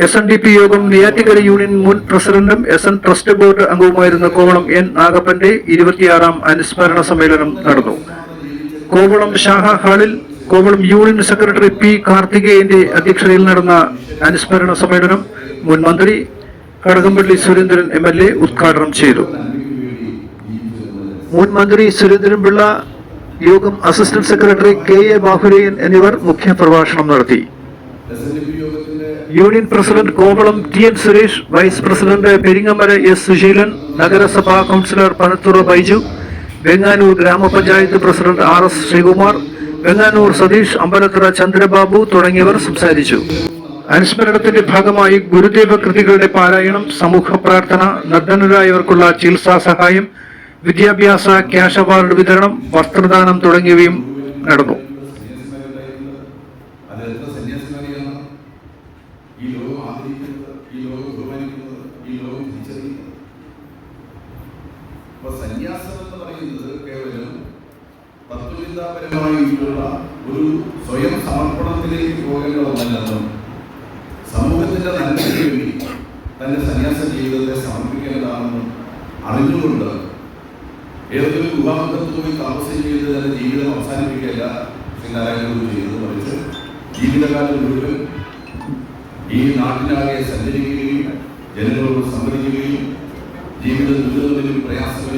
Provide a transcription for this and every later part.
S N D P യോഗം Neyyattinkara union മുൻ പ്രസിഡന്റും എസ് എൻ ട്രസ്റ്റ് ബോർഡ് അംഗവുമായിരുന്ന കോവളം എൻ നാഗപ്പന്റെ ഇരുപത്തിയാറാം അനുസ്മരണ സമ്മേളനം നടന്നു. കോവളം ഷാഹ ഹാളിൽ കോവളം യൂണിയൻ സെക്രട്ടറി പി കാർത്തികേയന്റെ അധ്യക്ഷതയിൽ നടന്ന അനുസ്മരണ സമ്മേളനം മുൻ മന്ത്രി Kadakampally Surendran M L A ഉദ്ഘാടനം ചെയ്തു. മുൻ മന്ത്രി സുരേന്ദ്രൻപിള്ള യോഗം assistant secretary K A Bahurayan എന്നിവർ മുഖ്യപ്രഭാഷണം നടത്തി. Union president Kovalam T N Suresh vice president Peringamala S Susheelan നഗരസഭാ കൗൺസിലർ പനത്തൂർ ബൈജു വെങ്ങാനൂർ ഗ്രാമപഞ്ചായത്ത് president R S Sreekumar Venganoor Satheesh Ambalathara Chandrababu തുടങ്ങിയവർ സംസാരിച്ചു. അനുസ്മരണത്തിന്റെ ഭാഗമായി ഗുരുദേവ കൃതികളുടെ പാരായണം സമൂഹ പ്രാർത്ഥന നിർധനരായവർക്കുള്ള ചികിത്സാ സഹായം വിദ്യാഭ്യാസ ക്യാഷ് അവാർഡ് വിതരണം വസ്ത്രദാനം തുടങ്ങിയവയും നടന്നു. അപ്പൊ സന്യാസം എന്ന് പറയുന്നത് കേവലം തത്വചിന്താപരമായിട്ടുള്ള ഒരു സ്വയം സമർപ്പണത്തിലേക്ക് പോകേണ്ട സമൂഹത്തിന്റെ നന്മയ്ക്ക് വേണ്ടി തന്റെ സന്യാസ ജീവിതത്തെ സമർപ്പിക്കേണ്ടതാണെന്നും അറിഞ്ഞുകൊണ്ട് ഏതൊരു വിവാഹത്തിൽ പോയി താമസം ചെയ്ത് തന്റെ ജീവിതം അവസാനിപ്പിക്കുകയല്ല ശ്രീനാരായണഗുരു ചെയ്തത് മറിച്ച് ജീവിതകാലം മുഴുവൻ ഈ നാട്ടിലാകെ സഞ്ചരിക്കുകയും ജനങ്ങളോട് സംവദിക്കുകയും ജീവിത ദുരിതങ്ങളിലും പ്രയാസങ്ങളിലും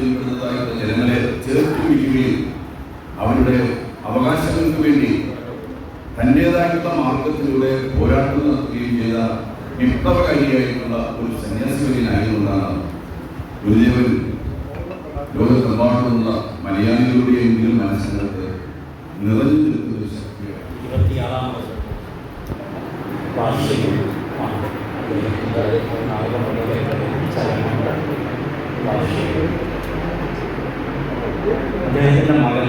മാർഗത്തിലൂടെ നടത്തുകയും ചെയ്ത വിപ്ലവകാരിയായിട്ടുള്ള ഒരു സന്യാസിവര്യനായതുകൊണ്ടാണ് ഗുരുദേവൻ ലോകത്തെമ്പാടുമുള്ള മലയാളികളുടെയെങ്കിലും മനസ്സിനകത്ത് നിറഞ്ഞു നിൽക്കുന്ന ഒരു ശക്തിയാണ് മകൻ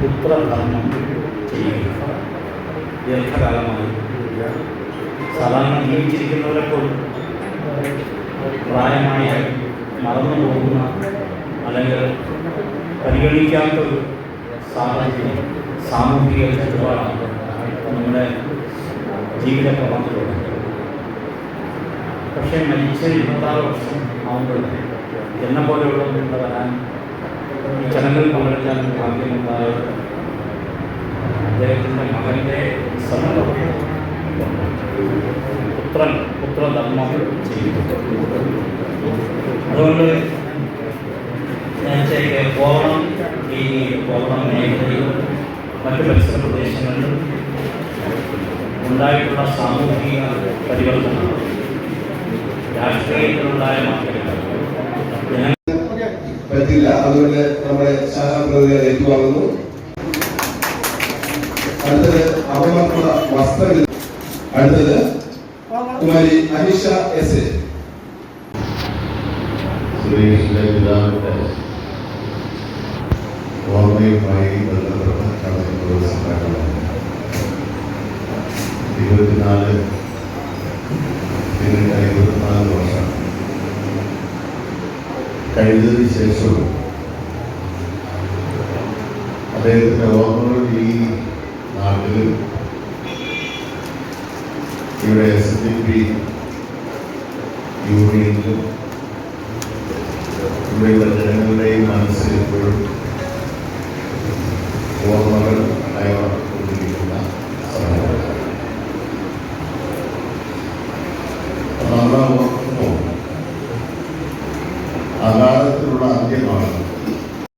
പുത്രധർമ്മം ചെയ്യുക ദീർഘകാലമായി. സാധാരണ ജീവിച്ചിരിക്കുന്നവരെപ്പോൾ പ്രായമായ മറന്നു പോകുന്ന അല്ലെങ്കിൽ പരിഗണിക്കാത്ത ഒരു സാഹചര്യം സാമൂഹിക ചുറ്റുപാടാണ് നമ്മുടെ ജീവിത ക്രമത്തിലുള്ളത് പക്ഷേ മരിച്ച ഇരുപത്താറ് വർഷം ആവുമ്പോൾ എന്നെ പോലെയുള്ള വരാൻ ഈ ചടങ്ങിൽ പങ്കെടുക്കാൻ ഭാഗ്യമുണ്ടായ അദ്ദേഹത്തിന്റെ മകന്റെ പുത്രൻ പുത്രധർമ്മം അതുകൊണ്ട് ഞാൻ ചെയ്യ കോവളം ഈ കോവളം മേഖലയിൽ. മറ്റ് പരിസര പ്രദേശങ്ങളിൽ ഉണ്ടായിട്ടുള്ള സാമൂഹിക പരിവർത്തനം രാഷ്ട്രീയത്തിലുണ്ടായ മാറ്റങ്ങൾ പറ്റില്ല അതുകൊണ്ട് നമ്മുടെ ശാഖാപ്രതിനിധികൾ ഏറ്റുവാങ്ങുന്നു. അടുത്തത് അപമർക്കുള്ള വസ്ത്രം അടുത്തത് കുമാരി അനിഷ എസ് എ. സുരേഷിന്റെ പിതാവിന്റെ ഓർമ്മയുമായി ബന്ധപ്പെട്ട കടന്നുള്ള സമ്മേളനം ഇരുപത്തിനാല് ഇരുപത്തിനാല് വർഷം. കഴിഞ്ഞതിന് ശേഷവും അദ്ദേഹത്തിന്റെ ഓർമ്മകൾ ഈ നാട്ടിലും ഇവിടെ എസ് എൻ ഡി പി യൂണിയനിലും ഇവിടെയുള്ള ജനങ്ങളുടെയും മനസ്സിൽ ഇപ്പോഴും ഓർമ്മകൾ അയവറക്കൊണ്ടിരിക്കുന്ന സമയമാണ്.